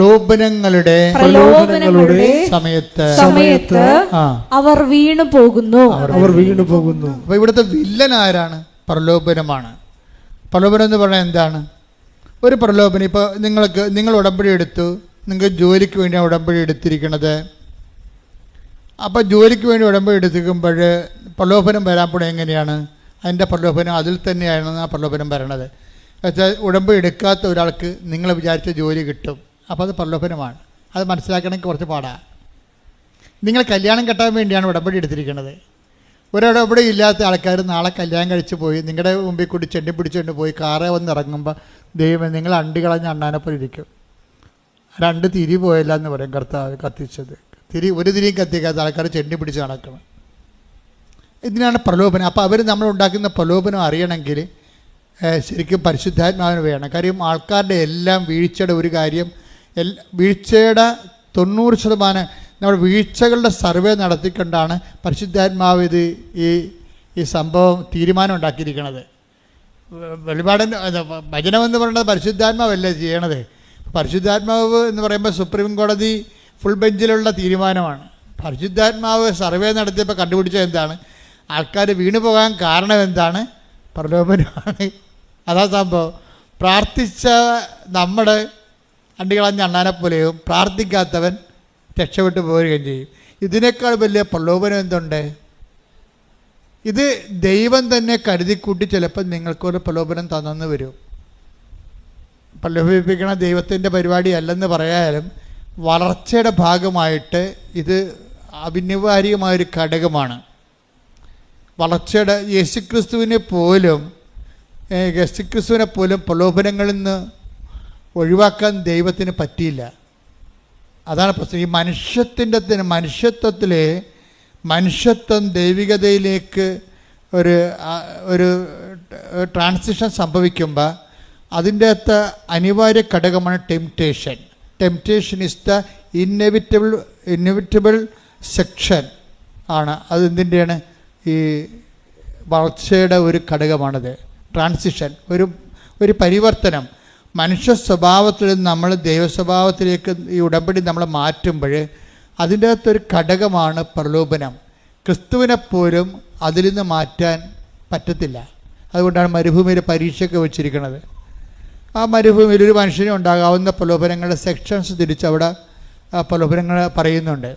പ്രലോഭനങ്ങളുടെ പ്രലോഭനങ്ങളുടെ സമയത്ത് സമയത്ത് അവർ വീണു പോകുന്നു. അവർ വീണു പോകുന്നു. അപ്പൊ ഇവിടുത്തെ വില്ലൻ ആരാണ്? പ്രലോഭനമാണ്. പ്രലോഭനം എന്ന് പറഞ്ഞാൽ എന്താണ്? ഒരു പ്രലോഭനം. ഇപ്പോൾ നിങ്ങൾക്ക് നിങ്ങൾ ഉടമ്പടി എടുത്തു. നിങ്ങൾക്ക് ജോലിക്ക് വേണ്ടിയാണ് ഉടമ്പടി എടുത്തിരിക്കുന്നത് അപ്പോൾ ജോലിക്ക് വേണ്ടി ഉടമ്പടി എടുത്തിരിക്കുമ്പോൾ പ്രലോഭനം വരാൻ പോണ എങ്ങനെയാണ്? അതിന്റെ പ്രലോഭനം അതിൽ തന്നെയാണ് ആ പ്രലോഭനം വരണത്. വെച്ചാൽ ഉടമ്പടി എടുക്കാത്ത ഒരാൾക്ക് നിങ്ങൾ വിചാരിച്ച ജോലി കിട്ടും. അപ്പോൾ അത് പ്രലോഭനമാണ്. അത് മനസ്സിലാക്കണമെങ്കിൽ കുറച്ച് പാടാണ് നിങ്ങൾ കല്യാണം കെട്ടാൻ വേണ്ടിയാണ് ഉടമ്പടി എടുത്തിരിക്കുന്നത്. ഒരിടപടി ഇല്ലാത്ത ആൾക്കാർ നാളെ കല്യാണം കഴിച്ച് പോയി നിങ്ങളുടെ മുമ്പിൽ കൂടി ചെണ്ടി പിടിച്ചുകൊണ്ട് പോയി കാറെ വന്ന് ഇറങ്ങുമ്പോൾ ദൈവം നിങ്ങൾ അണ്ടി കളഞ്ഞ അണ്ണാനൊപ്പം ഇരിക്കും. രണ്ട് തിരി പോയല്ല എന്ന് പറയും കർത്താവ് കത്തിച്ചത്. തിരി ഒരു തിരിയും കത്തിക്കാത്ത ആൾക്കാർ ചെണ്ടി പിടിച്ച് നടക്കണം ഇതിനാണ് പ്രലോഭനം. അപ്പോൾ അവർ നമ്മൾ ഉണ്ടാക്കുന്ന പ്രലോഭനം അറിയണമെങ്കിൽ ശരിക്കും പരിശുദ്ധാത്മാവിന് വേണം. കാര്യം ആൾക്കാരുടെ എല്ലാം വീഴ്ചയുടെ ഒരു കാര്യം വീഴ്ചയുടെ തൊണ്ണൂറ് ശതമാനം നമ്മൾ വീഴ്ചകളുടെ സർവേ നടത്തിക്കൊണ്ടാണ് പരിശുദ്ധാത്മാവ് ഇത് ഈ ഈ സംഭവം തീരുമാനം ഉണ്ടാക്കിയിരിക്കുന്നത് വെളിപാടൻ ഭജനം എന്ന് പറയുന്നത് പരിശുദ്ധാത്മാവല്ലേ ചെയ്യണത്? പരിശുദ്ധാത്മാവ് എന്ന് പറയുമ്പോൾ സുപ്രീം കോടതി ഫുൾ ബെഞ്ചിലുള്ള തീരുമാനമാണ്. പരിശുദ്ധാത്മാവ് സർവേ നടത്തിയപ്പോൾ കണ്ടുപിടിച്ച എന്താണ്? ആൾക്കാർ വീണു പോകാൻ കാരണം എന്താണ്? പ്രലോഭനമാണ്. അതാ സംഭവം. പ്രാർത്ഥിച്ച നമ്മുടെ അണ്ടികളഞ്ഞ അണ്ണാനെ പോലെയും പ്രാർത്ഥിക്കാത്തവൻ രക്ഷപ്പെട്ടു പോരുകയും ചെയ്യും. ഇതിനേക്കാൾ വലിയ പ്രലോഭനം എന്തുണ്ട്? ഇത് ദൈവം തന്നെ കരുതിക്കൂട്ടി ചിലപ്പോൾ നിങ്ങൾക്കൊരു പ്രലോഭനം തന്നെന്ന് വരും. പ്രലോഭിപ്പിക്കണ ദൈവത്തിന്റെ പരിപാടി അല്ലെന്ന് പറയാനും വളർച്ചയുടെ ഭാഗമായിട്ട് ഇത് അഭിനിവാര്യമായൊരു ഘടകമാണ്. വളർച്ചയുടെ യേശുക്രിസ്തുവിനെ പോലും യേശുക്രിസ്തുവിനെ പോലും പ്രലോഭനങ്ങളിൽ നിന്ന് ഒഴിവാക്കാൻ ദൈവത്തിന് പറ്റിയില്ല. അതാണ് പ്രശ്നം. ഈ മനുഷ്യത്തിന്റെ മനുഷ്യത്വത്തിലെ മനുഷ്യത്വം ദൈവികതയിലേക്ക് ഒരു ഒരു ട്രാൻസിഷൻ സംഭവിക്കുമ്പോൾ അതിന്റെ അകത്ത് അനിവാര്യ ഘടകമാണ് temptation temptation is the inevitable inevitable section ആണ്. അത് എന്തിന്റെയാണ്? ഈ വളർച്ചയുടെ ഒരു ഘടകമാണത്. ട്രാൻസിഷൻ ഒരു ഒരു പരിവർത്തനം. മനുഷ്യ സ്വഭാവത്തിൽ നിന്ന് നമ്മൾ ദൈവ സ്വഭാവത്തിലേക്ക് ഈ ഉടമ്പടി നമ്മൾ മാറ്റുമ്പോൾ അതിന്റെ അകത്തൊരു ഘടകമാണ് പ്രലോഭനം. ക്രിസ്തുവിനെ പോലും അതിൽ നിന്ന് മാറ്റാൻ പറ്റത്തില്ല. അതുകൊണ്ടാണ് മരുഭൂമിയിൽ പരീക്ഷയൊക്കെ വെച്ചിരിക്കുന്നത്. ആ മരുഭൂമിയിൽ ഒരു മനുഷ്യന് ഉണ്ടാകാവുന്ന പ്രലോഭനങ്ങളുടെ സെക്ഷൻസ് തിരിച്ചവിടെ പ്രലോഭനങ്ങൾ പറയുന്നുണ്ട്.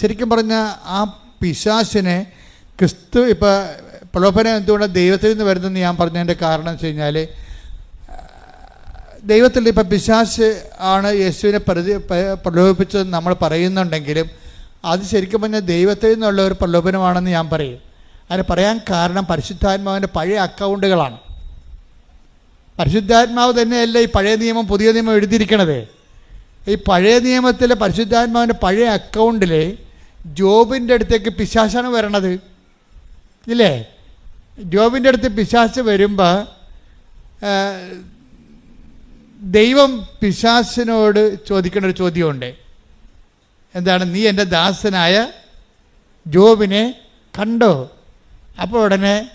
ശരിക്കും പറഞ്ഞാൽ ആ പിശാസിനെ ക്രിസ്തു ഇപ്പോൾ പ്രലോഭനം എന്തുകൊണ്ടാണ് ദൈവത്തിൽ നിന്ന് വരുന്നതെന്ന് ഞാൻ പറഞ്ഞതിന്റെ കാരണം വെച്ച് കഴിഞ്ഞാൽ ദൈവത്തിൽ ഇപ്പം പിശാശ് ആണ് യേശുവിനെ പ്രതി പ്രലോഭിപ്പിച്ചത് പ്രലോഭിപ്പിച്ചതെന്ന് നമ്മൾ പറയുന്നുണ്ടെങ്കിലും അത് ശരിക്കും പറഞ്ഞാൽ ദൈവത്തിൽ നിന്നുള്ള ഒരു പ്രലോഭനമാണെന്ന് ഞാൻ പറയും. അതിന് പറയാൻ കാരണം പരിശുദ്ധാത്മാവിന്റെ പഴയ അക്കൗണ്ടുകളാണ്. പരിശുദ്ധാത്മാവ് തന്നെയല്ല ഈ പഴയ നിയമം പുതിയ നിയമം എഴുതിയിരിക്കണത്. ഈ പഴയ നിയമത്തിലെ പരിശുദ്ധാത്മാവിന്റെ പഴയ അക്കൗണ്ടിൽ ജോബിന്റെ അടുത്തേക്ക് പിശാശാണ് വരണത്. ഇല്ലേ? ജോബിന്റെ അടുത്ത് പിശാശ് വരുമ്പോൾ ദൈവം പിശാസിനോട് ചോദിക്കുന്ന ഒരു ചോദ്യമുണ്ട്. എന്താണ് നീ എന്റെ ദാസനായ ജോബിനെ കണ്ടോ? അപ്പോൾ ഉടനെ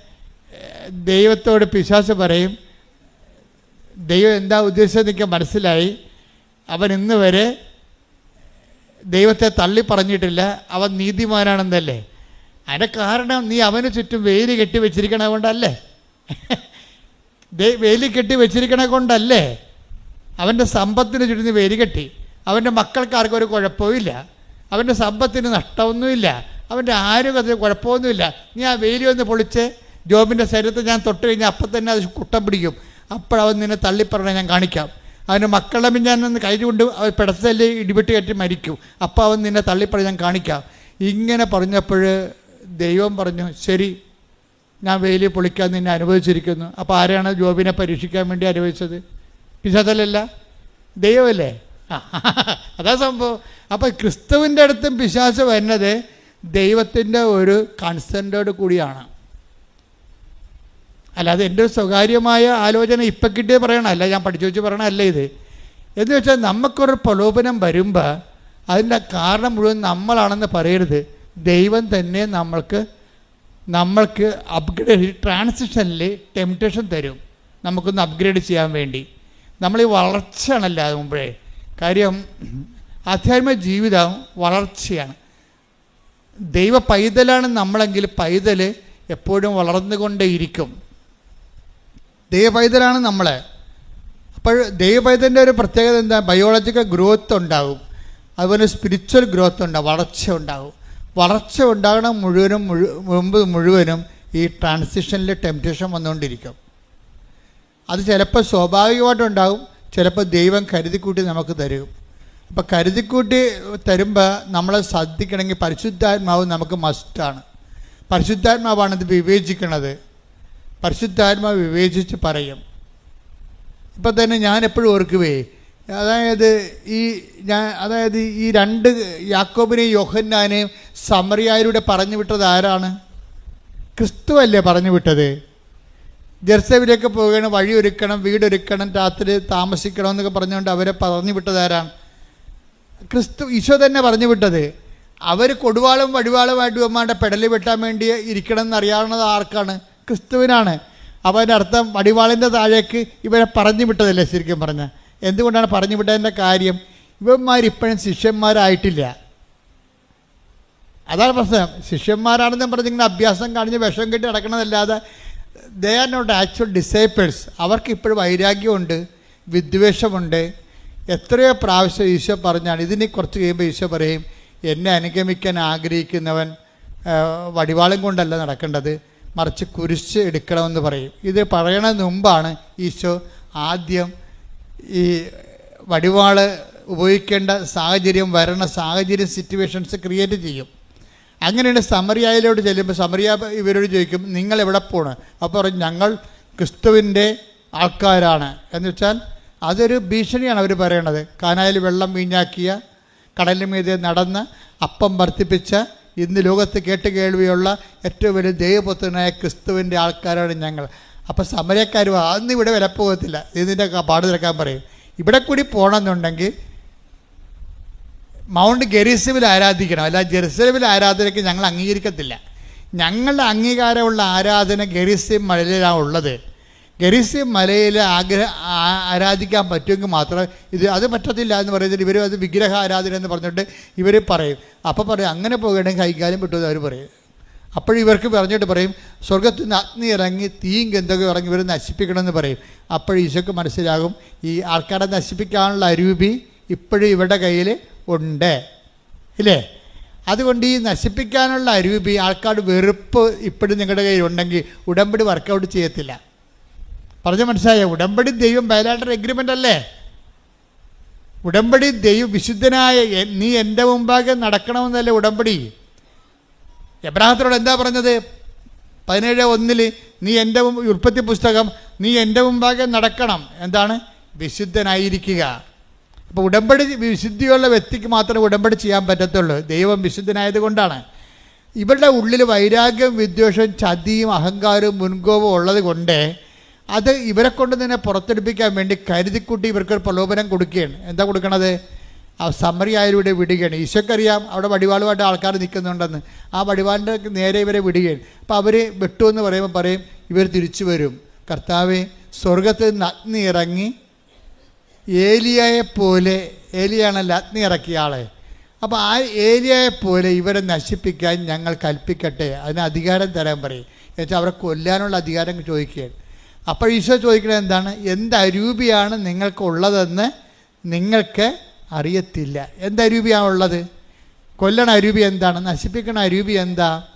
ദൈവത്തോട് പിശാസ് പറയും ദൈവം എന്താ ഉദ്ദേശിച്ചത് എനിക്ക് മനസ്സിലായി. അവൻ ഇന്ന് വരെ ദൈവത്തെ തള്ളി പറഞ്ഞിട്ടില്ല. അവൻ നീതിമാനാണെന്നല്ലേ. അതിന്റെ കാരണം നീ അവന് ചുറ്റും വേലി കെട്ടി വെച്ചിരിക്കണ കൊണ്ടല്ലേ. വേലി കെട്ടി വെച്ചിരിക്കണ കൊണ്ടല്ലേ. അവന്റെ സമ്പത്തിന് ചുറ്റും വേരുകെട്ടി കെട്ടി. അവന്റെ മക്കൾക്ക് ആർക്കും ഒരു കുഴപ്പമില്ല അവന്റെ സമ്പത്തിന് നഷ്ടമൊന്നുമില്ല. അവന്റെ ആരോഗ്യത്തിന് കുഴപ്പമൊന്നുമില്ല. നീ ആ വേലി ഒന്ന് പൊളിച്ച്. ജോബിന്റെ ശരീരത്തെ ഞാൻ തൊട്ട് കഴിഞ്ഞാൽ അപ്പം തന്നെ അത് കുട്ടം പിടിക്കും. അപ്പോഴവൻ നിന്നെ തള്ളിപ്പറഞ്ഞ ഞാൻ കാണിക്കാം. അവന്റെ മക്കളുടെ ഞാൻ ഒന്ന് അവർ പിടത്തല്ലേ ഇടിപെട്ട് കയറ്റി മരിക്കും. അപ്പോൾ അവൻ നിന്നെ തള്ളിപ്പറഞ്ഞ് ഞാൻ കാണിക്കാം. ഇങ്ങനെ പറഞ്ഞപ്പോൾ ദൈവം പറഞ്ഞു ശരി ഞാൻ വെയിൽ പൊളിക്കാൻ നിന്നെ അനുവദിച്ചിരിക്കുന്നു. അപ്പോൾ ആരാണ് ജോബിനെ പരീക്ഷിക്കാൻ വേണ്ടി അനുവദിച്ചത്? പിശാചലല്ല? ദൈവമല്ലേ? അതാ സംഭവം. അപ്പം ക്രിസ്തുവിന്റെ അടുത്തും പിശാച് വരുന്നത് ദൈവത്തിന്റെ ഒരു കൺസെന്റോട് കൂടിയാണ്. അല്ലാതെ എന്റെ ഒരു സ്വകാര്യമായ ആലോചന ഇപ്പം കിട്ടിയേ പറയണമല്ല ഞാൻ പഠിച്ചു വെച്ച് പറയണമല്ല ഇത്. എന്ന് വെച്ചാൽ നമുക്കൊരു പ്രലോഭനം വരുമ്പോൾ അതിന്റെ കാരണം മുഴുവൻ നമ്മളാണെന്ന് പറയരുത്. ദൈവം തന്നെ നമ്മൾക്ക് നമ്മൾക്ക് അപ്ഗ്രേഡ് ട്രാൻസിഷനിൽ ടെംപ്റ്റേഷൻ തരും. നമുക്കൊന്ന് അപ്ഗ്രേഡ് ചെയ്യാൻ വേണ്ടി. നമ്മൾ ഈ വളർച്ചയാണല്ലോ അത് മുമ്പേ. കാര്യം ആധ്യാത്മിക ജീവിതം വളർച്ചയാണ്. ദൈവ പൈതലാണ് നമ്മളെങ്കിൽ പൈതൽ എപ്പോഴും വളർന്നുകൊണ്ടേയിരിക്കും. ദൈവ പൈതലാണ് നമ്മളെ. അപ്പോൾ ദൈവ പൈതലിന്റെ ഒരു പ്രത്യേകത എന്താ? ബയോളജിക്കൽ ഗ്രോത്ത് ഉണ്ടാകും അതുപോലെ സ്പിരിച്വൽ ഗ്രോത്ത് ഉണ്ടാകും വളർച്ച ഉണ്ടാകും വളർച്ച ഉണ്ടാകണം മുഴുവനും മുഴു മുമ്പ് മുഴുവനും ഈ ട്രാൻസിഷനിൽ ടെംപ്റ്റേഷൻ വന്നുകൊണ്ടിരിക്കും. അത് ചിലപ്പോൾ സ്വാഭാവികമായിട്ടുണ്ടാകും ചിലപ്പോൾ ദൈവം കരുതിക്കൂട്ടി നമുക്ക് തരും. അപ്പോൾ കരുതിക്കൂട്ടി തരുമ്പോൾ നമ്മളെ ശ്രദ്ധിക്കണമെങ്കിൽ പരിശുദ്ധാത്മാവ് നമുക്ക് മസ്റ്റാണ് പരിശുദ്ധാത്മാവാണ് ഇത് വിവേചിക്കണത്. പരിശുദ്ധാത്മാവ് വിവേചിച്ച് പറയും. ഇപ്പം തന്നെ ഞാൻ എപ്പോഴും ഓർക്കുവേ അതായത് ഈ ഞാൻ അതായത് ഈ രണ്ട് യാക്കോബിനെയും യോഹന്നാനെയും സമറിയായരുടെ പറഞ്ഞു വിട്ടത് ആരാണ്? ക്രിസ്തു അല്ലേ പറഞ്ഞു വിട്ടത്? ജെറുസലേമിലേക്ക് പോവുകയാണ് വഴി ഒരുക്കണം വീടൊരുക്കണം രാത്രി താമസിക്കണം എന്നൊക്കെ പറഞ്ഞുകൊണ്ട് അവരെ പറഞ്ഞു വിട്ടതാരാണ് ക്രിസ്തു ഈശോ തന്നെ പറഞ്ഞു വിട്ടത്. അവർ കൊടുവാളും വടിവാളുമായിട്ട് ഇവന്മാരുടെ പെടലി വെട്ടാൻ വേണ്ടി ഇരിക്കണം എന്നറിയാവുന്നത് ആർക്കാണ്? ക്രിസ്തുവിനാണ്. അപ്പോൾ അതിന്റെ അർത്ഥം വടിവാളിന്റെ താഴേക്ക് ഇവരെ പറഞ്ഞു വിട്ടതല്ലേ ശരിക്കും പറഞ്ഞാൽ എന്തുകൊണ്ടാണ് പറഞ്ഞു വിട്ടതിന്റെ കാര്യം? ഇവന്മാരിപ്പോഴും ശിഷ്യന്മാരായിട്ടില്ല. അതാണ് പ്രശ്നം. ശിഷ്യന്മാരാണെന്ന് പറഞ്ഞിങ്ങനെ അഭ്യാസം കാണിച്ച് വിഷം കെട്ടി നടക്കണതല്ലാതെ they are not actual disciples അവർക്ക് ഇപ്പോഴും വൈരാഗ്യമുണ്ട് വിദ്വേഷമുണ്ട്. എത്രയോ പ്രാവശ്യം ഈശോ പറഞ്ഞാണ് ഇതിനെ കുറച്ച് കഴിയുമ്പോൾ ഈശോ പറയും എന്നെ അനുഗമിക്കാൻ ആഗ്രഹിക്കുന്നവൻ വടിവാളും കൊണ്ടല്ല നടക്കേണ്ടത് മറിച്ച് കുരിശ് എടുക്കണമെന്ന് പറയും. ഇത് പറയണതിന് മുമ്പാണ് ഈശോ ആദ്യം ഈ വടിവാൾ ഉപയോഗിക്കേണ്ട സാഹചര്യം വരണ സാഹചര്യം സിറ്റുവേഷൻസ് ക്രിയേറ്റ് ചെയ്യും. അങ്ങനെയാണ് സമറിയായിലോട്ട് ചെല്ലുമ്പോൾ സമറിയ ഇവരോട് ചോദിക്കും നിങ്ങൾ എവിടെ പോണ്? അപ്പോൾ പറയും ഞങ്ങൾ ക്രിസ്തുവിന്റെ ആൾക്കാരാണ്. എന്ന് വെച്ചാൽ അതൊരു ഭീഷണിയാണ് അവർ പറയണത്. കാനായിൽ വെള്ളം വീഞ്ഞാക്കിയ കടലിന് മീതെ നടന്ന് അപ്പം വർദ്ധിപ്പിച്ച ഇന്ന് ലോകത്ത് കേട്ട് കേൾവിയുള്ള ഏറ്റവും വലിയ ദൈവപുത്രനായ ക്രിസ്തുവിന്റെ ആൾക്കാരാണ് ഞങ്ങൾ. അപ്പോൾ സമരക്കാർ അന്ന് ഇവിടെ വില പോകത്തില്ല ഇതിന്റെ പാട് തിരക്കാൻ പറയും. ഇവിടെ കൂടി പോകണമെന്നുണ്ടെങ്കിൽ മൗണ്ട് ഗെറിസിമിൽ ആരാധിക്കണം. അല്ല ജെറുസലമിൽ ആരാധനയ്ക്ക് ഞങ്ങൾ അംഗീകരിക്കത്തില്ല. ഞങ്ങളുടെ അംഗീകാരമുള്ള ആരാധന ഗെറിസിം മലയിലാണ് ഉള്ളത്. ഗെറിസിം മലയിൽ ആഗ്രഹ ആരാധിക്കാൻ പറ്റുമെങ്കിൽ മാത്രം ഇത് അത് പറ്റത്തില്ല എന്ന് പറയുന്നത് ഇവർ അത് വിഗ്രഹ ആരാധന എന്ന് പറഞ്ഞിട്ട് ഇവർ പറയും. അപ്പോൾ പറയും അങ്ങനെ പോകണമെങ്കിൽ കൈകാര്യം പറ്റുമെന്ന് അവർ പറയും. അപ്പോൾ ഇവർക്ക് പറഞ്ഞിട്ട് പറയും സ്വർഗത്തിൽ നിന്ന് അഗ്നി ഇറങ്ങി തീയും ഗന്ധകം ഇറങ്ങി ഇവർ നശിപ്പിക്കണമെന്ന് പറയും. അപ്പോൾ ഈശോക്ക് മനസ്സിലാകും ഈ ആൾക്കാരെ നശിപ്പിക്കാനുള്ള അരൂപി ഇപ്പോഴും ഇവരുടെ കയ്യിൽ ഉണ്ട്. ഇല്ലേ? അതുകൊണ്ട് ഈ നശിപ്പിക്കാനുള്ള അരൂപി ആൾക്കാർ വെറുപ്പ് ഇപ്പോഴും നിങ്ങളുടെ കയ്യിൽ ഉണ്ടെങ്കിൽ ഉടമ്പടി വർക്കൗട്ട് ചെയ്യത്തില്ല. പറഞ്ഞ മനസ്സിലായോ? ഉടമ്പടി ദൈവം ബയലാട്ടർ എഗ്രിമെന്റ് അല്ലേ? ഉടമ്പടി ദൈവം വിശുദ്ധനായ നീ എന്റെ മുമ്പാകെ നടക്കണമെന്നല്ലേ ഉടമ്പടി? എബ്രാഹത്തിനോട് എന്താ പറഞ്ഞത്? പതിനേഴ് ഒന്നിൽ നീ എന്റെ ഉൽപ്പത്തി പുസ്തകം നീ എന്റെ മുമ്പാകെ നടക്കണം. എന്താണ്? വിശുദ്ധനായിരിക്കുക. അപ്പോൾ ഉടമ്പടി വിശുദ്ധിയുള്ള വ്യക്തിക്ക് മാത്രമേ ഉടമ്പടി ചെയ്യാൻ പറ്റത്തുള്ളൂ. ദൈവം വിശുദ്ധനായതുകൊണ്ടാണ് ഇവരുടെ ഉള്ളിൽ വൈരാഗ്യം വിദ്വേഷവും ചതിയും അഹങ്കാരവും മുൻകോപവും ഉള്ളത് കൊണ്ട് അത് ഇവരെ കൊണ്ട് തന്നെ പുറത്തെടുപ്പിക്കാൻ വേണ്ടി കരുതിക്കൂട്ടി ഇവർക്കൊരു പ്രലോഭനം കൊടുക്കുകയാണ്. എന്താ കൊടുക്കണത്? ആ സമറിയായവരുടെ വിടുകയാണ്. ഈശോക്കറിയാം അവിടെ വടിവാളുമായിട്ട് ആൾക്കാർ നിൽക്കുന്നുണ്ടെന്ന്. ആ വടിവാളിന്റെ നേരെ ഇവരെ വിടുകയാണ്. അപ്പോൾ അവർ വെട്ടുമെന്ന് പറയുമ്പോൾ പറയും ഇവർ തിരിച്ചു വരും. കർത്താവ് സ്വർഗത്തിൽ നിന്ന് അഗ്നി ഇറങ്ങി ഏലിയയെ പോലെ ഏലിയാണല്ലോ അഗ്നി ഇറക്കിയ ആളെ. അപ്പോൾ ആ ഏലിയയെ പോലെ ഇവരെ നശിപ്പിക്കാൻ ഞങ്ങൾ കൽപ്പിക്കട്ടെ. അതിന് അധികാരം തരാൻ പറയും. എന്നുവെച്ചാൽ അവരെ കൊല്ലാനുള്ള അധികാരം ചോദിക്കുകയാണ്. അപ്പോൾ ഈശോ ചോദിക്കുന്നത് എന്താണ്? എന്ത് അരൂപിയാണ് നിങ്ങൾക്കുള്ളതെന്ന് നിങ്ങൾക്ക് അറിയത്തില്ല. എന്ത് അരൂപിയാണ് ഉള്ളത്? കൊല്ലണ അരൂപി എന്താണ്? നശിപ്പിക്കണ അരൂപി എന്താ?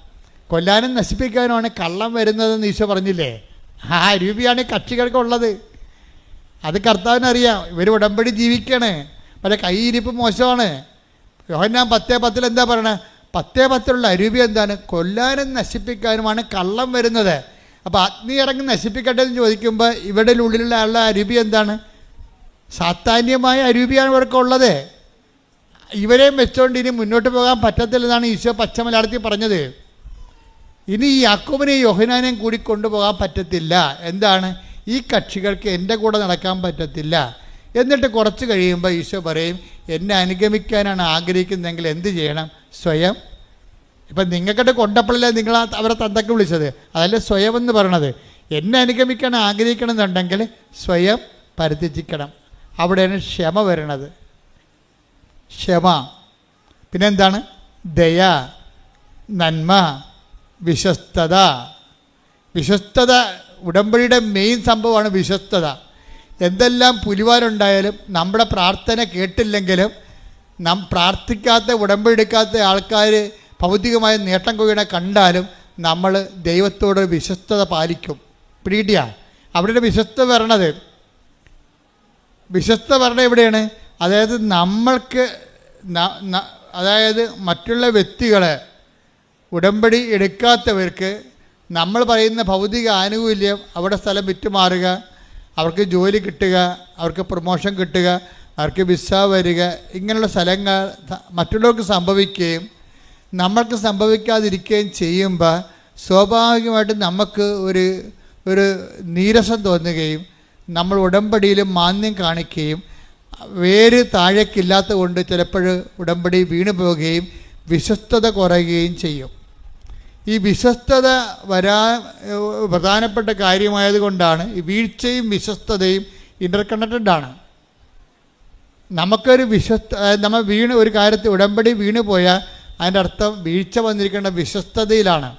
കൊല്ലാനും നശിപ്പിക്കാനുമാണ് കള്ളം വരുന്നതെന്ന് ഈശോ പറഞ്ഞില്ലേ? ആ അരൂപിയാണ് കക്ഷികൾക്കുള്ളത് അത് കർത്താവിനറിയാം. ഇവർ ഉടമ്പടി ജീവിക്കണേ. പക്ഷേ കൈയിരിപ്പ് മോശമാണ്. യോഹന്നാൻ പത്തേ പത്തിൽ എന്താ പറയണേ? പത്തേ പത്തിലുള്ള അരൂപി എന്താണ്? കൊല്ലാനും നശിപ്പിക്കാനുമാണ് കള്ളം വരുന്നത്. അപ്പോൾ അഗ്നി ഇറങ്ങി നശിപ്പിക്കട്ടെ എന്ന് ചോദിക്കുമ്പോൾ ഇവരുടെ ഉള്ളിലുള്ള ആളുടെ അരൂപി എന്താണ്? സാത്താന്യമായ അരൂപിയാണ് ഇവർക്കുള്ളത് ഇവരെയും വെച്ചുകൊണ്ട് ഇനി മുന്നോട്ട് പോകാൻ പറ്റത്തില്ലെന്നാണ് ഈശോ പച്ചമലയാളത്തിൽ പറഞ്ഞത്. ഇനി ഈ യാക്കോബിനെയും യോഹനാനെയും കൂടി കൊണ്ടുപോകാൻ പറ്റത്തില്ല. എന്താണ്? ഈ കക്ഷികൾക്ക് എന്റെ കൂടെ നടക്കാൻ പറ്റത്തില്ല. എന്നിട്ട് കുറച്ച് കഴിയുമ്പോൾ ഈശോ പറയും എന്നെ അനുഗമിക്കാനാണ് ആഗ്രഹിക്കുന്നതെങ്കിൽ എന്ത് ചെയ്യണം? സ്വയം. ഇപ്പം നിങ്ങൾക്കിട്ട് കൊണ്ടപ്പോഴല്ലേ നിങ്ങൾ അവരെ തന്തക്ക് വിളിച്ചത്? അതല്ല സ്വയം എന്ന് പറയണത്. എന്നെ അനുഗമിക്കാൻ ആഗ്രഹിക്കണമെന്നുണ്ടെങ്കിൽ സ്വയം പരിത്യജിക്കണം. അവിടെയാണ് ക്ഷമ വരണത്. ക്ഷമ. പിന്നെന്താണ്? ദയ നന്മ വിശ്വസ്തത. വിശ്വസ്തത ഉടമ്പടിയുടെ മെയിൻ സംഭവമാണ് വിശ്വസ്തത. എന്തെല്ലാം പുലിവാരുണ്ടായാലും നമ്മുടെ പ്രാർത്ഥന കേട്ടില്ലെങ്കിലും നാം പ്രാർത്ഥിക്കാത്ത ഉടമ്പടി എടുക്കാത്ത ആൾക്കാർ ഭൗതികമായ നേട്ടം കൊയ്യണ കണ്ടാലും നമ്മൾ ദൈവത്തോട് വിശ്വസ്തത പാലിക്കും. പിടികിട്ടിയ അവിടെ വിശ്വസ്ത വരണത് വിശ്വസ്ത വരണ എവിടെയാണ്? അതായത് നമ്മൾക്ക് അതായത് മറ്റുള്ള വ്യക്തികളെ ഉടമ്പടി എടുക്കാത്തവർക്ക് നമ്മൾ പറയുന്ന ഭൗതിക ആനുകൂല്യം അവിടെ സ്ഥലം വിറ്റുമാറുക അവർക്ക് ജോലി കിട്ടുക അവർക്ക് പ്രൊമോഷൻ കിട്ടുക അവർക്ക് വിസ വരിക ഇങ്ങനെയുള്ള സ്ഥലങ്ങൾ മറ്റുള്ളവർക്ക് സംഭവിക്കുകയും നമ്മൾക്ക് സംഭവിക്കാതിരിക്കുകയും ചെയ്യുമ്പോൾ സ്വാഭാവികമായിട്ടും നമുക്ക് ഒരു ഒരു നീരസം തോന്നുകയും നമ്മൾ ഉടമ്പടിയിൽ മാന്യം കാണിക്കുകയും വേര് താഴേക്കില്ലാത്ത കൊണ്ട് ചിലപ്പോൾ ഉടമ്പടി വീണു പോവുകയും വിശ്വസ്തത കുറയുകയും ചെയ്യും. ഈ വിശ്വസ്തത വരാ പ്രധാനപ്പെട്ട കാര്യമായതുകൊണ്ടാണ് ഈ വീഴ്ചയും വിശ്വസ്തതയും ഇന്റർ കണക്റ്റഡ് ആണ്. നമുക്കൊരു വിശ്വസ്ത നമ്മൾ വീണ് ഒരു കാര്യത്തിൽ ഉടമ്പടി വീണ് പോയാൽ അതിന്റെ അർത്ഥം വീഴ്ച വന്നിരിക്കേണ്ട വിശ്വസ്തതയിലാണ്.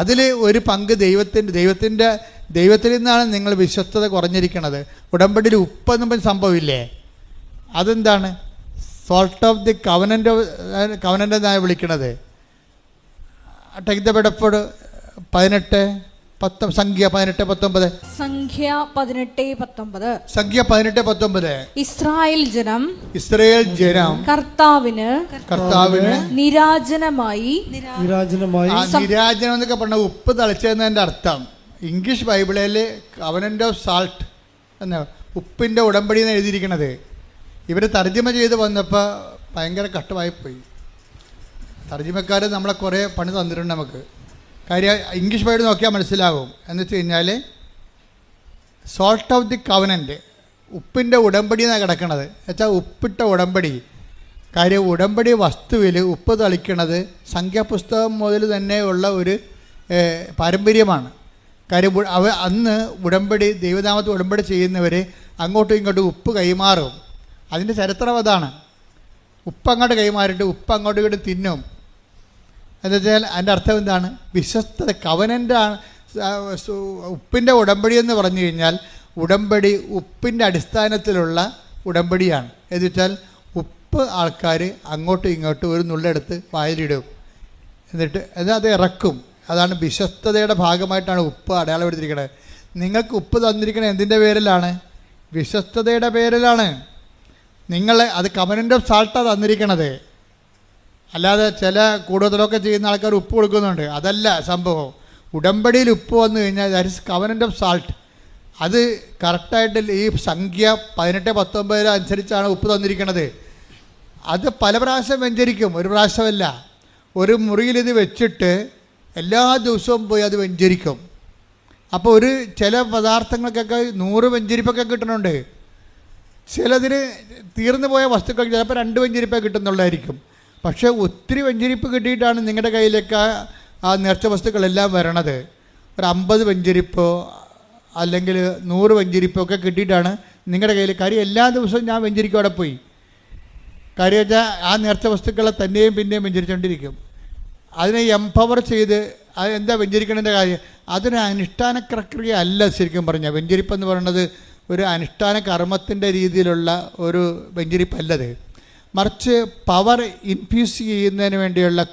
അതിൽ ഒരു പങ്ക് ദൈവത്തിന്റെ ദൈവത്തിന്റെ ദൈവത്തിൽ നിന്നാണ് നിങ്ങൾ വിശ്വസ്തത കുറഞ്ഞിരിക്കുന്നത് ഉടമ്പടിയിൽ ഉപ്പെന്നും സംഭവമില്ലേ അതെന്താണ്? Salt of the covenant covenant എന്നാണ് വിളിക്കണത്. ടേക്ക് ദ ബെഡഫോർഡ് പതിനെട്ട് പത്തൊ സംഖ്യ പതിനെട്ട് പത്തൊമ്പത്. സംഖ്യ പതിനെട്ട് പത്തൊമ്പത്. സംഖ്യ പതിനെട്ട് പത്തൊമ്പത്. ഇസ്രായേൽ ജനം ഇസ്രായേൽ ജനം കർത്താവിന് കർത്താവിന് നിരാജനമായി നിരാജനമായി നിരാജനം എന്നൊക്കെ പറഞ്ഞ ഉപ്പ് തളിച്ചതിന്റെ അർത്ഥം. ഇംഗ്ലീഷ് ബൈബിളിൽ കവനന്റ് ഓഫ് സാൾട്ട് എന്ന ഉപ്പിന്റെ ഉടമ്പടി എന്ന് എഴുതിയിരിക്കണത് ഇവർ തർജമ ചെയ്ത് വന്നപ്പോൾ ഭയങ്കര കഷ്ടമായിപ്പോയി തർജമക്കാർ നമ്മളെ കുറേ പണി തന്നിട്ടുണ്ട് നമുക്ക്. കാര്യം ഇംഗ്ലീഷ് വേർഡ് നോക്കിയാൽ മനസ്സിലാകും എന്ന് വെച്ച് കഴിഞ്ഞാൽ സോൾട്ട് ഓഫ് ദി കവനന്റ് ഉപ്പിന്റെ ഉടമ്പടി എന്നാണ് കിടക്കണത്. വെച്ചാൽ ഉപ്പിട്ട ഉടമ്പടി. കാര്യം ഉടമ്പടി വസ്തുവിൽ ഉപ്പ് തളിക്കണത് സംഖ്യാപുസ്തകം മുതൽ തന്നെയുള്ള ഒരു പാരമ്പര്യമാണ്. കാര്യം അവ അന്ന് ഉടമ്പടി ദൈവനാമത്ത് ഉടമ്പടി ചെയ്യുന്നവർ അങ്ങോട്ടും ഇങ്ങോട്ടും ഉപ്പ് കൈമാറും. അതിന്റെ ചരിത്രം അതാണ്. ഉപ്പ് അങ്ങോട്ട് കൈമാറിയിട്ട് ഉപ്പ് അങ്ങോട്ടും ഇങ്ങോട്ടും തിന്നും. എന്ന് വെച്ചാൽ അതിന്റെ അർത്ഥം എന്താണ്? വിശ്വസ്തത കവനന്റാണ് ഉപ്പിന്റെ ഉടമ്പടി എന്ന് പറഞ്ഞു കഴിഞ്ഞാൽ ഉടമ്പടി ഉപ്പിന്റെ അടിസ്ഥാനത്തിലുള്ള ഉടമ്പടിയാണ്. എന്ന് വെച്ചാൽ ഉപ്പ് ആൾക്കാർ അങ്ങോട്ടും ഇങ്ങോട്ടും ഒരു നുള്ളെടുത്ത് വായിലിടും. എന്നിട്ട് എന്നാൽ അത് ഇറക്കും. അതാണ് വിശ്വസ്തതയുടെ ഭാഗമായിട്ടാണ് ഉപ്പ് അടയാളപ്പെടുത്തിയിരിക്കുന്നത് നിങ്ങൾക്ക് ഉപ്പ് തന്നിരിക്കുന്നത് എന്തിന്റെ പേരിലാണ്? വിശ്വസ്തതയുടെ പേരിലാണ്. നിങ്ങളെ അത് കമനന്റ് ഓഫ് സാൾട്ടാണ് തന്നിരിക്കണത്. അല്ലാതെ ചില കൂടുതലൊക്കെ ചെയ്യുന്ന ആൾക്കാർ ഉപ്പ് കൊടുക്കുന്നുണ്ട്. അതല്ല സംഭവം. ഉടമ്പടിയിൽ ഉപ്പ് വന്നു കഴിഞ്ഞാൽ that is covenant of salt അത് കറക്റ്റായിട്ട് ഈ സംഖ്യ പതിനെട്ട് പത്തൊമ്പത് അനുസരിച്ചാണ് ഉപ്പ് തന്നിരിക്കുന്നത് അത് പല പ്രാവശ്യം വെഞ്ചരിക്കും. ഒരു പ്രാവശ്യമല്ല. ഒരു മുറിയിൽ ഇത് വെച്ചിട്ട് എല്ലാ ദിവസവും പോയി അത് വെഞ്ചരിക്കും. അപ്പോൾ ഒരു ചില പദാർത്ഥങ്ങൾക്കൊക്കെ നൂറ് വെഞ്ചരിപ്പൊക്കെ കിട്ടുന്നുണ്ട്. ചിലതിന് തീർന്നു പോയ വസ്തുക്കൾ ചിലപ്പോൾ രണ്ട് വെഞ്ചരിപ്പേ കിട്ടുന്നുള്ളായിരിക്കും. പക്ഷേ ഒത്തിരി വെഞ്ചരിപ്പ് കിട്ടിയിട്ടാണ് നിങ്ങളുടെ കയ്യിലേക്ക് ആ- നേർച്ച വസ്തുക്കളെല്ലാം വരണത്. ഒരു അമ്പത് വെഞ്ചരിപ്പോ അല്ലെങ്കിൽ നൂറ് വെഞ്ചരിപ്പോ ഒക്കെ കിട്ടിയിട്ടാണ് നിങ്ങളുടെ കയ്യിൽ കാര്യം എല്ലാ ദിവസവും ഞാൻ വെഞ്ചരിക്കും അവിടെ പോയി. കാര്യം വെച്ചാൽ ആ നേർച്ച വസ്തുക്കളെ തന്നെയും പിന്നെയും വെഞ്ചരിച്ചുകൊണ്ടിരിക്കും അതിനെ എംപവർ ചെയ്ത് അത് എന്താ വെഞ്ചരിക്കണതിന്റെ കാര്യം? അതൊരു അനുഷ്ഠാന പ്രക്രിയ അല്ല ശരിക്കും പറഞ്ഞാൽ വെഞ്ചരിപ്പ് എന്ന് പറയുന്നത് ഒരു അനുഷ്ഠാന കർമ്മത്തിന്റെ രീതിയിലുള്ള ഒരു വെഞ്ചരിപ്പല്ലത്. മറിച്ച് പവർ ഇൻഫ്യൂസ് ചെയ്യുന്നതിന് വേണ്ടിയുള്ള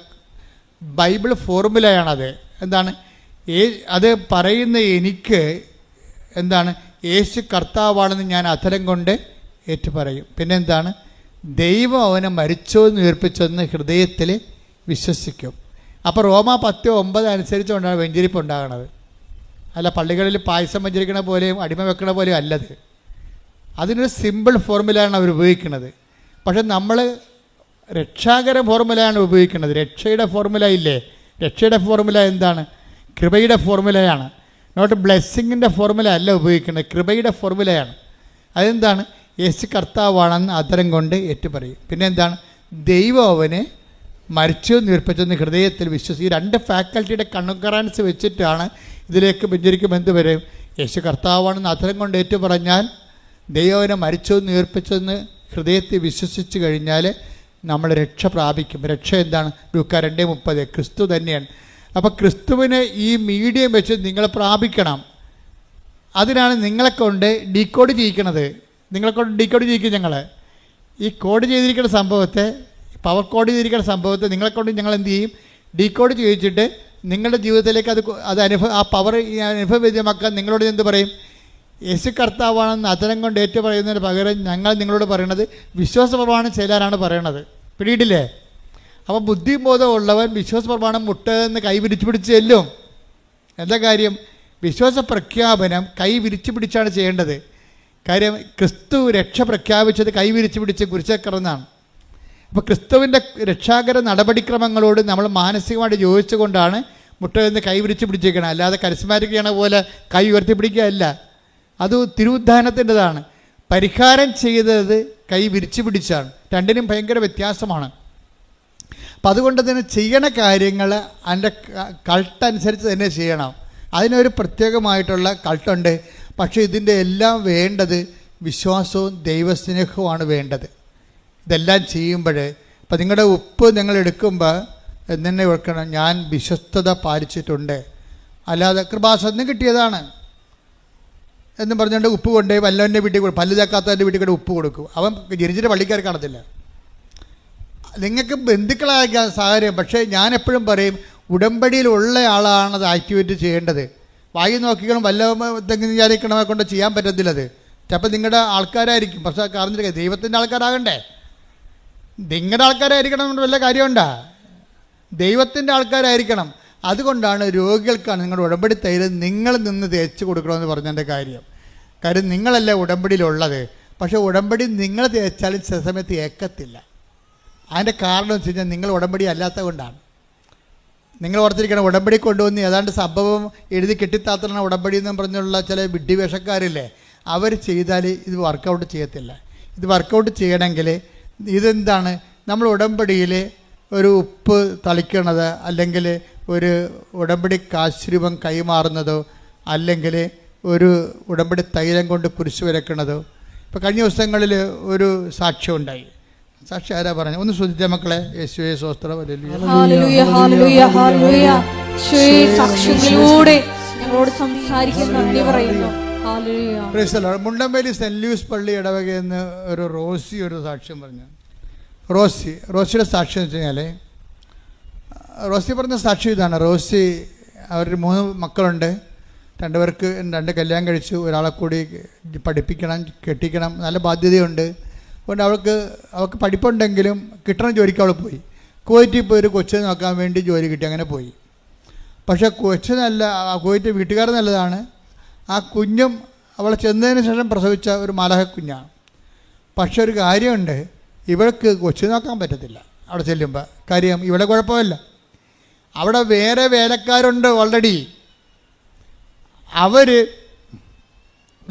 ബൈബിൾ ഫോർമുലയാണത്. എന്താണ്? ഏ അത് പറയുന്ന എനിക്ക് എന്താണ്? യേശു കർത്താവാണെന്ന് ഞാൻ അധരം കൊണ്ട് ഏറ്റു പറയും പിന്നെന്താണ്? ദൈവം അവനെ മരിച്ചോ എന്ന് ഉയർപ്പിച്ചെന്ന് ഹൃദയത്തിൽ വിശ്വസിക്കും. അപ്പോൾ റോമ പത്ത് ഒമ്പത് അനുസരിച്ചുകൊണ്ടാണ് വെഞ്ചരിപ്പ് ഉണ്ടാകുന്നത് അല്ല പള്ളികളിൽ പായസം വെഞ്ചരിക്കണ പോലെയും അടിമ വെക്കണ പോലെയും അല്ലത്. അതിനൊരു സിമ്പിൾ ഫോർമുലയാണ് അവർ ഉപയോഗിക്കുന്നത്. പക്ഷെ നമ്മൾ രക്ഷാകര ഫോർമുലയാണ് ഉപയോഗിക്കുന്നത് രക്ഷയുടെ ഫോർമുല ഇല്ലേ? രക്ഷയുടെ ഫോർമുല എന്താണ്? കൃപയുടെ ഫോർമുലയാണ്. നോട്ട് ബ്ലെസ്സിങ്ങിന്റെ ഫോർമുല അല്ല ഉപയോഗിക്കുന്നത് കൃപയുടെ ഫോർമുലയാണ്. അതെന്താണ്? യേശു കർത്താവാണെന്ന് ആദരം കൊണ്ട് ഏറ്റുപറയും. പിന്നെ എന്താണ് ദൈവം അവനെ മരിച്ചു നിർപ്പിച്ചെന്ന് ഹൃദയത്തിൽ വിശ്വസിച്ച് ഈ രണ്ട് ഫാക്കൽറ്റിയുടെ കൺകറൻസ് വെച്ചിട്ടാണ് ഇതിലേക്ക് പിഞ്ചരിക്കും എന്ത് വരും. യേശു കർത്താവാണെന്ന് ആദരം കൊണ്ട് ഏറ്റു പറഞ്ഞാൽ ദൈവം അവനെ മരിച്ചു നിർപ്പിച്ചെന്ന് ഹൃദയത്തിൽ വിശ്വസിച്ച് കഴിഞ്ഞാൽ നമ്മൾ രക്ഷ പ്രാപിക്കും. രക്ഷ എന്താണ്? ലൂക്ക രണ്ട് മുപ്പത്. ക്രിസ്തു തന്നെയാണ്. അപ്പോൾ ക്രിസ്തുവിനെ ഈ മീഡിയം വെച്ച് നിങ്ങൾ പ്രാപിക്കണം. അതിനാണ് നിങ്ങളെ കൊണ്ട് ഡീകോഡ് ചെയ്യിക്കണത് നിങ്ങളെ കൊണ്ട് ഡീകോഡ് ചെയ്യിക്കും ഞങ്ങൾ ഈ കോഡ് ചെയ്തിരിക്കുന്ന സംഭവത്തെ പവർ കോഡ് ചെയ്തിരിക്കുന്ന സംഭവത്തെ നിങ്ങളെ കൊണ്ട് ഞങ്ങൾ എന്ത് ചെയ്യും? ഡീകോഡ് ചെയ്യിച്ചിട്ട് നിങ്ങളുടെ ജീവിതത്തിലേക്ക് അത് അത് അനുഭവ ആ പവർ അനുഭവവേദ്യമാക്കാൻ നിങ്ങളോട് എന്ത് പറയും? യേശു കർത്താവാണെന്ന് അതരം കൊണ്ട് ഏറ്റു പറയുന്നതിന് പകരം ഞങ്ങൾ നിങ്ങളോട് പറയണത് വിശ്വാസപ്രമാണം ചെയ്യാനാണ് പറയണത്. പിടിയിട്ടില്ലേ അപ്പോൾ ബുദ്ധിബോധം ഉള്ളവൻ വിശ്വാസപ്രമാണം മുട്ടെന്ന് കൈ വിരിച്ചു പിടിച്ച് ചെല്ലും. എന്താ കാര്യം? വിശ്വാസ പ്രഖ്യാപനം കൈ വിരിച്ചു പിടിച്ചാണ് ചെയ്യേണ്ടത്. കാര്യം ക്രിസ്തു രക്ഷ പ്രഖ്യാപിച്ചത് കൈ വിരിച്ചു പിടിച്ച് കുരിശക്കറന്നാണ് അപ്പോൾ ക്രിസ്തുവിന്റെ രക്ഷാകര നടപടിക്രമങ്ങളോട് നമ്മൾ മാനസികമായിട്ട് യോജിച്ചുകൊണ്ടാണ് നിന്ന് കൈ വിരിച്ച് പിടിച്ചേക്കണം അല്ലാതെ കരിസ്മാറ്റിക് ചെയ്യണ പോലെ കൈ ഉയർത്തി പിടിക്കുകയല്ല അത് തിരുവുദ്ധാനത്തിന്റെതാണ്. പരിഹാരം ചെയ്തത് കൈ വിരിച്ചു പിടിച്ചാണ്. രണ്ടിനും ഭയങ്കര വ്യത്യാസമാണ്. അപ്പം അതുകൊണ്ട് തന്നെ ചെയ്യണ കാര്യങ്ങൾ അതിന്റെ കൾട്ട് അനുസരിച്ച് തന്നെ ചെയ്യണം. അതിനൊരു പ്രത്യേകമായിട്ടുള്ള കൾട്ടുണ്ട്. പക്ഷേ ഇതിന്റെ എല്ലാം വേണ്ടത് വിശ്വാസവും ദൈവസ്നേഹവുമാണ് വേണ്ടത്. ഇതെല്ലാം ചെയ്യുമ്പോൾ ഇപ്പം നിങ്ങളുടെ ഉപ്പ് നിങ്ങൾ എടുക്കുമ്പോൾ എന്നെ വെക്കണം. ഞാൻ വിശ്വസ്തത പാലിച്ചിട്ടുണ്ട്. അല്ലാതെ കൃപാസനം കിട്ടിയതാണ്. എന്ന് പറഞ്ഞുകൊണ്ട് ഉപ്പ് കൊണ്ടേ വല്ലവന്റെ വീട്ടിൽ കൊടുക്കും പല്ല് ചേക്കാത്തവന്റെ വീട്ടിൽ കൂടെ ഉപ്പ് കൊടുക്കും. അവൻ ജനിച്ചിട്ട് പള്ളിക്കാർ കാണത്തില്ല. നിങ്ങൾക്ക് ബന്ധുക്കളായിരിക്കാം സാഹചര്യം പക്ഷേ ഞാൻ എപ്പോഴും പറയും ഉടമ്പടിയിലുള്ള ആളാണ് അത് ആക്ടിവേറ്റ് ചെയ്യേണ്ടത്. വായി നോക്കിക്കണം വല്ല എന്തെങ്കിലും വിചാരിക്കണമെ കൊണ്ട് ചെയ്യാൻ പറ്റത്തില്ല അത് ചിലപ്പോൾ നിങ്ങളുടെ ആൾക്കാരായിരിക്കും. പക്ഷേ അറിഞ്ഞിരിക്കുക ദൈവത്തിന്റെ ആൾക്കാരാകണ്ടേ? നിങ്ങളുടെ ആൾക്കാരായിരിക്കണം വല്ല കാര്യമുണ്ടാ? ദൈവത്തിന്റെ ആൾക്കാരായിരിക്കണം. അതുകൊണ്ടാണ് രോഗികൾക്കാണ് നിങ്ങളുടെ ഉടമ്പടി തൈര് നിങ്ങൾ നിന്ന് തേച്ച് കൊടുക്കണമെന്ന് പറഞ്ഞതിന്റെ കാര്യം. കാര്യം നിങ്ങളല്ല ഉടമ്പടിയിലുള്ളത്. പക്ഷേ ഉടമ്പടി നിങ്ങൾ തേച്ചാലും ചില സമയത്ത് ഏക്കത്തില്ല. അതിന്റെ കാരണം വെച്ച് കഴിഞ്ഞാൽ നിങ്ങൾ ഉടമ്പടി അല്ലാത്ത കൊണ്ടാണ് നിങ്ങൾ ഓർത്തിരിക്കണം ഉടമ്പടി കൊണ്ടുവന്ന് ഏതാണ്ട് സംഭവം എഴുതി കെട്ടിത്താത്തണ ഉടമ്പടി എന്നും പറഞ്ഞുള്ള ചില വിഡ്ഢിവേഷക്കാരില്ലേ? അവർ ചെയ്താൽ ഇത് വർക്കൗട്ട് ചെയ്യത്തില്ല. ഇത് വർക്കൗട്ട് ചെയ്യണമെങ്കിൽ ഇതെന്താണ്? നമ്മൾ ഉടമ്പടിയിൽ ഒരു ഉപ്പ് തളിക്കണത് അല്ലെങ്കിൽ ഒരു ഉടമ്പടി കാശ്രൂപം കൈമാറുന്നതോ അല്ലെങ്കിൽ ഒരു ഉടമ്പടി തൈലം കൊണ്ട് കുരിശു വരക്കണതോ ഇപ്പോൾ കഴിഞ്ഞ ദിവസങ്ങളിൽ ഒരു സാക്ഷ്യം ഉണ്ടായി. സാക്ഷി ആരാ പറഞ്ഞു ഒന്ന് ശ്രദ്ധിച്ച മക്കളെ. യേശുവേ സ്വസ്ത്രം. സാക്ഷ്യങ്ങളിലൂടെ ഞങ്ങളോട് സംസാരിക്കാൻ നന്ദി പറയുന്നു. മുണ്ടമ്പേലി സെന്റ് ലൂയിസ് പള്ളി ഇടവകയെന്ന് ഒരു റോസി ഒരു സാക്ഷ്യം പറഞ്ഞു. റോസി റോസിയുടെ സാക്ഷ്യം എന്ന് വെച്ച് കഴിഞ്ഞാൽ റോസി പറഞ്ഞ സാക്ഷി ഇതാണ്. റോസി അവരുടെ മൂന്ന് മക്കളുണ്ട്. രണ്ടുപേർക്ക് രണ്ട് കല്യാണം കഴിച്ചു. ഒരാളെ കൂടി പഠിപ്പിക്കണം കെട്ടിക്കണം നല്ല ബാധ്യതയുണ്ട്. അതുകൊണ്ട് അവൾക്ക് അവൾക്ക് പഠിപ്പുണ്ടെങ്കിലും കിട്ടണ ജോലിക്ക് അവൾ പോയി. കുവൈറ്റിൽ പോയി ഒരു കൊച്ചിനെ നോക്കാൻ വേണ്ടി ജോലി കിട്ടി അങ്ങനെ പോയി. പക്ഷേ കൊച്ചു ആ കുവൈറ്റ് വീട്ടുകാർ നല്ലതാണ്. ആ കുഞ്ഞും അവളെ ചെന്നതിന് ശേഷം പ്രസവിച്ച ഒരു മാലഹ കുഞ്ഞാണ്. പക്ഷെ ഒരു കാര്യമുണ്ട് ഇവൾക്ക് കൊച്ചു നോക്കാൻ പറ്റത്തില്ല. അവിടെ ചെല്ലുമ്പോൾ കാര്യം ഇവിടെ കുഴപ്പമില്ല. അവിടെ വേറെ വേലക്കാരുണ്ട് ഓൾറെഡി അവർ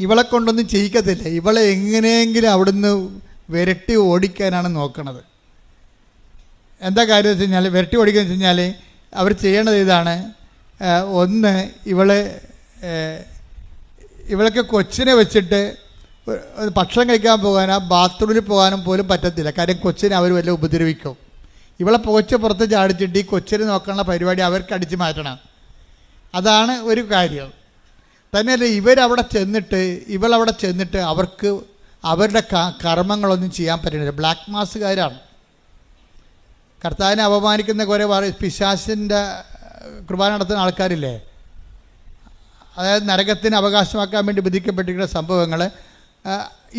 ഇവളെ കൊണ്ടൊന്നും ചെയ്യിക്കത്തില്ല. ഇവളെ എങ്ങനെയെങ്കിലും അവിടുന്ന് വിരട്ടി ഓടിക്കാനാണ് നോക്കണത്. എന്താ കാര്യം വെച്ച് കഴിഞ്ഞാൽ വിരട്ടി ഓടിക്കുക വെച്ച് കഴിഞ്ഞാൽ അവർ ചെയ്യേണ്ടത് ഇതാണ്. ഒന്ന് ഇവളെ ഇവളൊക്കെ കൊച്ചിനെ വെച്ചിട്ട് ഭക്ഷണം കഴിക്കാൻ പോകാനോ ബാത്റൂമിൽ പോകാനും പോലും പറ്റത്തില്ല. കാര്യം കൊച്ചിനെ അവർ വല്ല ഉപദ്രവിക്കും. ഇവളെ പോച്ച് പുറത്ത് ചാടിച്ചിട്ട് ഈ കൊച്ചിനെ നോക്കാനുള്ള പരിപാടി അവർക്ക് അടിച്ചു മാറ്റണം. അതാണ് ഒരു കാര്യം. തന്നെയല്ല ഇവരവിടെ ചെന്നിട്ട് ഇവളവിടെ ചെന്നിട്ട് അവർക്ക് അവരുടെ കർമ്മങ്ങളൊന്നും ചെയ്യാൻ പറ്റുന്നില്ല. ബ്ലാക്ക് മാസുകാരാണ് കർത്താവിനെ അപമാനിക്കുന്ന കുറേ പിശാസിന്റെ കുർബാന നടത്തുന്ന ആൾക്കാരില്ലേ? അതായത് നരകത്തിന് അവകാശമാക്കാൻ വേണ്ടി വിധിക്കപ്പെട്ടിരിക്കുന്ന സംഭവങ്ങൾ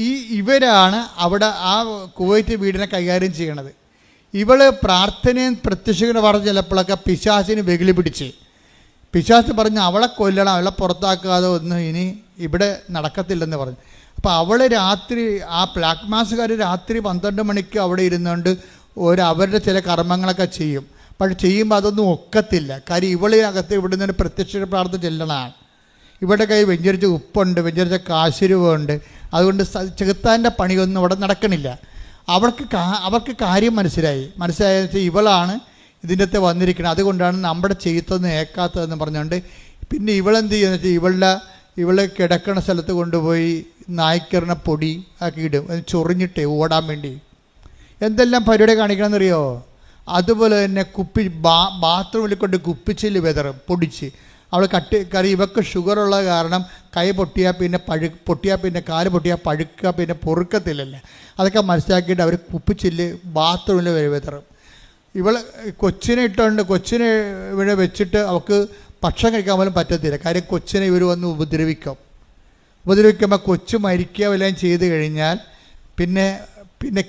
ഈ ഇവരാണ് അവിടെ ആ കുവൈറ്റ് വീടിനെ കൈകാര്യം ചെയ്യണത്. ഇവൾ പ്രാർത്ഥനയും പ്രത്യക്ഷകനും പറഞ്ഞ് ചിലപ്പോഴൊക്കെ പിശാസിന് വെകിളി പിടിച്ച്. പിശാസ് പറഞ്ഞ് അവളെ കൊല്ലണം അവളെ പുറത്താക്കാതെ ഒന്നും ഇനി ഇവിടെ നടക്കത്തില്ലെന്ന് പറഞ്ഞു. അപ്പോൾ അവൾ രാത്രി ആ ബ്ലാക്ക് മാസുകാർ രാത്രി പന്ത്രണ്ട് മണിക്ക് അവിടെ ഇരുന്നുകൊണ്ട് ഒരു അവരുടെ ചില കർമ്മങ്ങളൊക്കെ ചെയ്യും. പക്ഷെ ചെയ്യുമ്പോൾ അതൊന്നും ഒക്കത്തില്ല. കാര്യം ഇവളിനകത്ത് ഇവിടുന്ന് നിന്ന് പ്രത്യക്ഷ പ്രാർത്ഥന ചെല്ലണമാണ് ഇവിടെ കൈ വെഞ്ചരിച്ച ഉപ്പുണ്ട് വെഞ്ചരിച്ച കാശുരുവുണ്ട്. അതുകൊണ്ട് ചെകുത്താന്റെ പണിയൊന്നും ഇവിടെ നടക്കണില്ല. അവർക്ക് അവർക്ക് കാര്യം മനസ്സിലായി. മനസ്സിലായ ഇവളാണ് ഇതിന്റെ വന്നിരിക്കുന്നത് അതുകൊണ്ടാണ് നമ്മുടെ ചെയ്ത്തൊന്നും ഏക്കാത്തതെന്ന് പറഞ്ഞുകൊണ്ട് പിന്നെ ഇവളെന്ത് ചെയ്യുന്നത് വെച്ചാൽ ഇവളുടെ ഇവളെ കിടക്കണ സ്ഥലത്ത് കൊണ്ടുപോയി നായ്ക്കറിന പൊടി ആക്കി ഇടും. ചൊറിഞ്ഞിട്ട് ഓടാൻ വേണ്ടി. എന്തെല്ലാം പരിപാടി കാണിക്കണമെന്നറിയോ? അതുപോലെ തന്നെ കുപ്പി ബാ ബാത്റൂമിൽ കൊണ്ട് കുപ്പിച്ചിൽ വെതറും പൊടിച്ച്. അവൾ കട്ടി കറി ഇവക്ക് ഷുഗറുള്ള കാരണം കൈ പൊട്ടിയാൽ പിന്നെ പഴു പൊട്ടിയാൽ പിന്നെ കാൽ പൊട്ടിയാൽ പഴുക്കുക പിന്നെ പൊറുക്കത്തില്ലല്ലേ. അതൊക്കെ മനസ്സിലാക്കിയിട്ട് അവർ കുപ്പിച്ചില്ല് ബാത്റൂമിൽ വരുവിതറും ഇവൾ കൊച്ചിനെ ഇട്ടുകൊണ്ട് കൊച്ചിനെ ഇവിടെ വെച്ചിട്ട് അവൾക്ക് ഭക്ഷണം കഴിക്കാൻ പോലും പറ്റത്തില്ല. കാര്യം കൊച്ചിനെ ഇവർ വന്ന് ഉപദ്രവിക്കും. ഉപദ്രവിക്കുമ്പോൾ കൊച്ചു മരിക്കുക വല്ലതും ചെയ്ത് കഴിഞ്ഞാൽ പിന്നെ പിന്നെ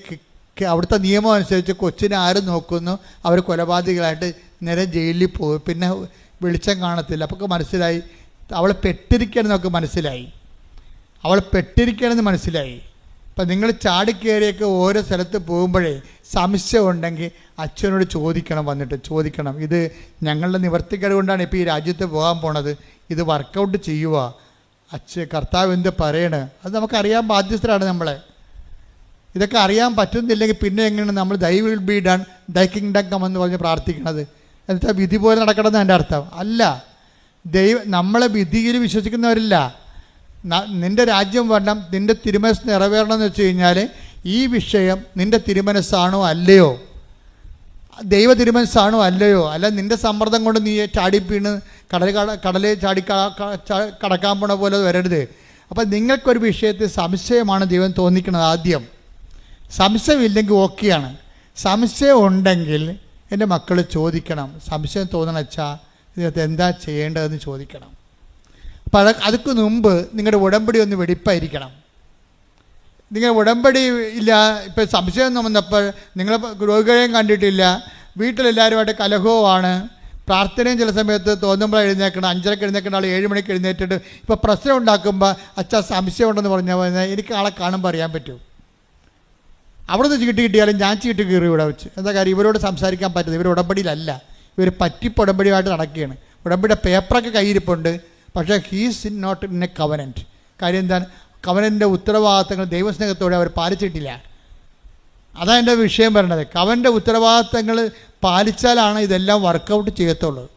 അവിടുത്തെ നിയമം അനുസരിച്ച് കൊച്ചിനെ ആരും നോക്കുന്നു? അവർ കൊലപാതകികളായിട്ട് നേരെ ജയിലിൽ പോകും. പിന്നെ വെളിച്ചം കാണത്തില്ല. അപ്പോൾ മനസ്സിലായി. അവൾ പെട്ടിരിക്കണമെന്ന് നമുക്ക് മനസ്സിലായി. അവൾ പെട്ടിരിക്കണമെന്ന് മനസ്സിലായി. അപ്പം നിങ്ങൾ ചാടിക്കയറിയൊക്കെ ഓരോ സ്ഥലത്ത് പോകുമ്പോഴേ സംശയം ഉണ്ടെങ്കിൽ അച്ഛനോട് ചോദിക്കണം വന്നിട്ട്. ചോദിക്കണം ഇത് ഞങ്ങളുടെ നിവർത്തിക്കേട് കൊണ്ടാണ് ഇപ്പോൾ ഈ രാജ്യത്ത് പോകാൻ പോണത്. ഇത് വർക്കൗട്ട് ചെയ്യുക അച്ഛ കർത്താവ് എന്ത് പറയണ്? അത് നമുക്കറിയാൻ ബാധ്യസ്ഥരാണ് നമ്മളെ. ഇതൊക്കെ അറിയാൻ പറ്റുന്നില്ലെങ്കിൽ പിന്നെ എങ്ങനെയാണ് നമ്മൾ thy will be done thy kingdom come എന്ന് പറഞ്ഞ് പ്രാർത്ഥിക്കണത്. എന്നുവെച്ചാൽ വിധി പോലെ നടക്കണമെന്ന് എന്റെ അർത്ഥം. അല്ല ദൈവ നമ്മളെ വിധിയിൽ വിശ്വസിക്കുന്നവരില്ല. നിന്റെ രാജ്യം വേണം നിന്റെ തിരുമനസ് നിറവേറണം എന്ന് വെച്ച് കഴിഞ്ഞാൽ ഈ വിഷയം നിന്റെ തിരുമനസ്സാണോ അല്ലയോ? ദൈവ തിരുമനസ്സാണോ അല്ലയോ? അല്ല നിന്റെ സമ്മർദ്ദം കൊണ്ട് നീ ചാടി വീണ് കടൽ കട കടലിൽ ചാടി കടക്കാൻ പോണ പോലെ വരരുത്. അപ്പം നിങ്ങൾക്കൊരു വിഷയത്തിൽ സംശയമാണ് ദൈവം തോന്നിക്കുന്നത് ആദ്യം. സംശയമില്ലെങ്കിൽ ഓക്കെയാണ്. സംശയം ഉണ്ടെങ്കിൽ എന്റെ മക്കൾ ചോദിക്കണം. സംശയം തോന്നണം വെച്ചാൽ ഇതിനകത്ത് എന്താ ചെയ്യേണ്ടതെന്ന് ചോദിക്കണം. അപ്പോൾ അത് അതുക്ക് മുമ്പ് നിങ്ങളുടെ ഉടമ്പടി ഒന്ന് വെടിപ്പായിരിക്കണം. നിങ്ങൾ ഉടമ്പടി ഇല്ല ഇപ്പം സംശയം വന്നപ്പോൾ നിങ്ങൾ രോഗികളെയും കണ്ടിട്ടില്ല. വീട്ടിലെല്ലാവരുമായിട്ട് കലഹവുമാണ്. പ്രാർത്ഥനയും ചില സമയത്ത് തോന്നുമ്പോൾ എഴുന്നേക്കണം അഞ്ചരക്ക് എഴുന്നേക്കേണ്ട ആൾ ഏഴ് മണിക്ക് എഴുന്നേറ്റിട്ട് ഇപ്പോൾ പ്രശ്നം ഉണ്ടാക്കുമ്പോൾ അച്ഛാ സംശയം ഉണ്ടെന്ന് പറഞ്ഞാൽ. എനിക്ക് ആളെ കാണുമ്പോൾ അറിയാൻ പറ്റും. അവിടുന്ന് ചീട്ട് കിട്ടിയാലും ഞാൻ ചീട്ട് കീറി ഇവിടെ വെച്ച്. എന്താ കാര്യം? ഇവരോട് സംസാരിക്കാൻ പറ്റുന്നത് ഇവർ ഉടമ്പടിയിലല്ല. ഇവർ പറ്റിപ്പ് ഉടമ്പടിയായിട്ട് നടക്കുകയാണ്. ഉടമ്പടിയുടെ പേപ്പറൊക്കെ കയ്യിരിപ്പുണ്ട് പക്ഷേ he's in not in a covenant കാര്യം എന്താണ്? കവനന്റെ ഉത്തരവാദിത്തങ്ങൾ ദൈവസ്നേഹത്തോടെ അവർ പാലിച്ചിട്ടില്ല. അതാണ് എന്റെ വിഷയം പറയണത്. കവന്റെ ഉത്തരവാദിത്തങ്ങൾ പാലിച്ചാലാണ് ഇതെല്ലാം വർക്കൗട്ട് ചെയ്യത്തുള്ളൂ.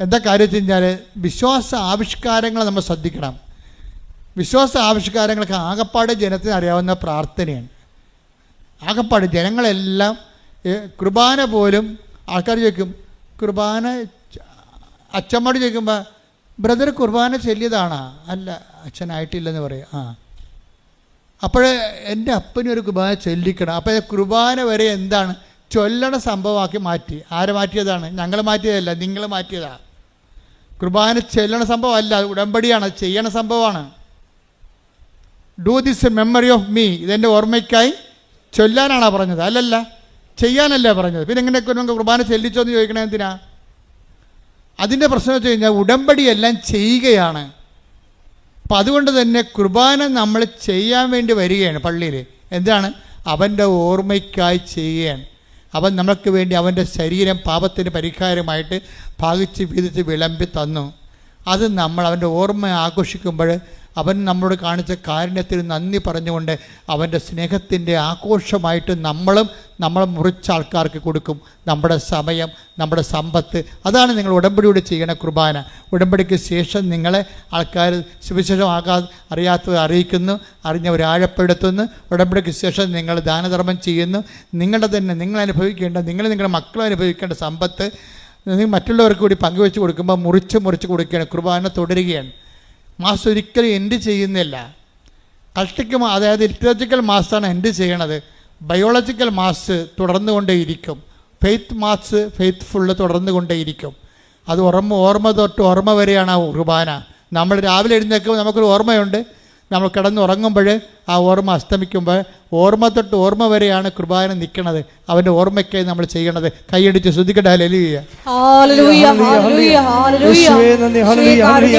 എന്താ കാര്യം വെച്ച് കഴിഞ്ഞാൽ വിശ്വാസ ആവിഷ്കാരങ്ങൾ നമ്മൾ ശ്രദ്ധിക്കണം. വിശ്വാസ ആവിഷ്കാരങ്ങൾക്ക് ആകപ്പാട് ജനത്തിന് അറിയാവുന്ന പ്രാർത്ഥനയാണ്. ആകപ്പാട് ജനങ്ങളെല്ലാം കുർബാന പോലും ആൾക്കാർ ചോദിക്കും കുർബാന അച്ഛന്മാർ ചോദിക്കുമ്പോൾ ബ്രദർ കുർബാന ചൊല്ലിയതാണോ? അല്ല അച്ഛനായിട്ടില്ലെന്ന് പറയും. ആ. അപ്പോഴേ എന്റെ അപ്പനും ഒരു കുർബാന ചൊല്ലിക്കണം. അപ്പോൾ കുർബാന വരെ എന്താണ്? ചൊല്ലണ സംഭവമാക്കി മാറ്റി. ആരെ മാറ്റിയതാണ്? ഞങ്ങൾ മാറ്റിയതല്ല നിങ്ങൾ മാറ്റിയതാണ് കുർബാന ചെല്ലണ സംഭവമല്ല ഉടമ്പടിയാണ് ചെയ്യണ സംഭവമാണ്. Do this memory of me ഇതെന്റെ ഓർമ്മയ്ക്കായി ചൊല്ലാനാണോ പറഞ്ഞത്. അല്ലല്ല ചെയ്യാനല്ലേ പറഞ്ഞത്. പിന്നെ എങ്ങനെയൊക്കെ നമുക്ക് കുർബാന ചെല്ലിച്ചോ എന്ന് ചോദിക്കണേ എന്തിനാ? അതിന്റെ പ്രശ്നം വെച്ച് കഴിഞ്ഞാൽ ഉടമ്പടി എല്ലാം ചെയ്യുകയാണ്. അപ്പം അതുകൊണ്ട് തന്നെ കുർബാന നമ്മൾ ചെയ്യാൻ വേണ്ടി വരികയാണ് പള്ളിയിൽ എന്താണ്? അവന്റെ ഓർമ്മയ്ക്കായി ചെയ്യുകയാണ്. അവൻ നമുക്ക് വേണ്ടി അവന്റെ ശരീരം പാപത്തിന് പരിഹാരമായിട്ട് ഭാഗിച്ച് വീതിച്ച് വിളമ്പി തന്നു. അത് നമ്മൾ അവന്റെ ഓർമ്മ ആഘോഷിക്കുമ്പോൾ അവൻ നമ്മളോട് കാണിച്ച കാരുണ്യത്തിന് നന്ദി പറഞ്ഞുകൊണ്ട് അവന്റെ സ്നേഹത്തിന്റെ ആഘോഷമായിട്ട് നമ്മളും നമ്മൾ മുറിച്ച ആൾക്കാർക്ക് കൊടുക്കും. നമ്മുടെ സമയം നമ്മുടെ സമ്പത്ത് അതാണ് നിങ്ങൾ ഉടമ്പടിയോട് ചെയ്യണ കുർബാന. ഉടമ്പടിക്ക് ശേഷം നിങ്ങളെ ആൾക്കാർ സുവിശേഷമാകാ അറിയാത്തത് അറിയിക്കുന്നു അറിഞ്ഞവർ ആഴപ്പെടുത്തുന്നു. ഉടമ്പടിക്ക് ശേഷം നിങ്ങൾ ദാനധർമ്മം ചെയ്യുന്നു. നിങ്ങളുടെ തന്നെ നിങ്ങൾ അനുഭവിക്കേണ്ട നിങ്ങൾ നിങ്ങളുടെ മക്കളും അനുഭവിക്കേണ്ട സമ്പത്ത് മറ്റുള്ളവർക്ക് കൂടി പങ്കുവെച്ച് കൊടുക്കുമ്പോൾ മുറിച്ച് മുറിച്ച് കൊടുക്കുകയാണ്. കുർബാന തുടരുകയാണ്. മാസ് ഒരിക്കലും എൻഡ് ചെയ്യുന്നില്ല. കൾട്ടിക്ക് അതായത് ലിറ്ററേച്ചറിക്കൽ മാസാണ് എൻഡ് ചെയ്യണത്. ബയോളജിക്കൽ മാസ് തുടർന്നുകൊണ്ടേയിരിക്കും. ഫെയ്ത്ത് മാസ് ഫെയ്ത്ത് ഫുള്ള് തുടർന്നുകൊണ്ടേയിരിക്കും. അത് ഓർമ്മ ഓർമ്മ തൊട്ട് ഓർമ്മ വരെയാണ് ആ കുർബാന. നമ്മൾ രാവിലെ എഴുന്നേൽക്കുമ്പോൾ നമുക്കൊരു ഓർമ്മയുണ്ട്. നമ്മൾ കിടന്നുറങ്ങുമ്പോൾ ആ ഓർമ്മ അസ്തമിക്കുമ്പോൾ ഓർമ്മ തൊട്ട് ഓർമ്മ വരെയാണ് കൃപാനം നിൽക്കുന്നത് അവന്റെ ഓർമ്മയ്ക്കായി നമ്മൾ ചെയ്യണത്. കൈയടിച്ച് ശ്രദ്ധിക്കട്ടെ. ലെലിയ ഹല്ലേലൂയ, ഹല്ലേലൂയ,